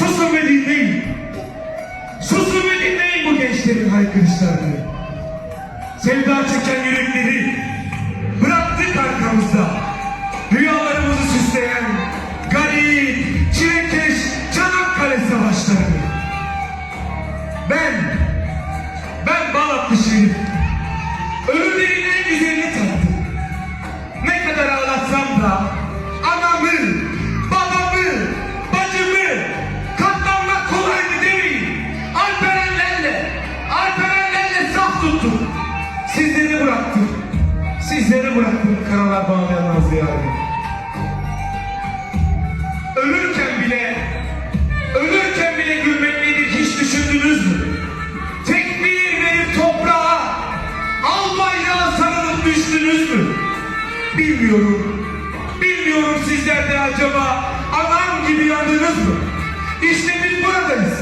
Susun ve dinleyin. Susun ve dinleyin bu gençlerin haykırışlarını. Sevda çeken yürekleri bıraktık arkamızda. Rüyalarımızı süsleyen garip, çilekeş Çanakkale savaşlarını. Ben Tuttum. Sizleri bıraktım. Sizleri bıraktım karalar bağlayan Nazlı Yârim. Ölürken bile, ölürken bile gülmek nedir hiç düşündünüz mü? Tekbir verip toprağa, al bayrağı sarılıp düştünüz mü? Bilmiyorum. Bilmiyorum sizler de acaba anam gibi yandınız mı? İşte biz buradayız.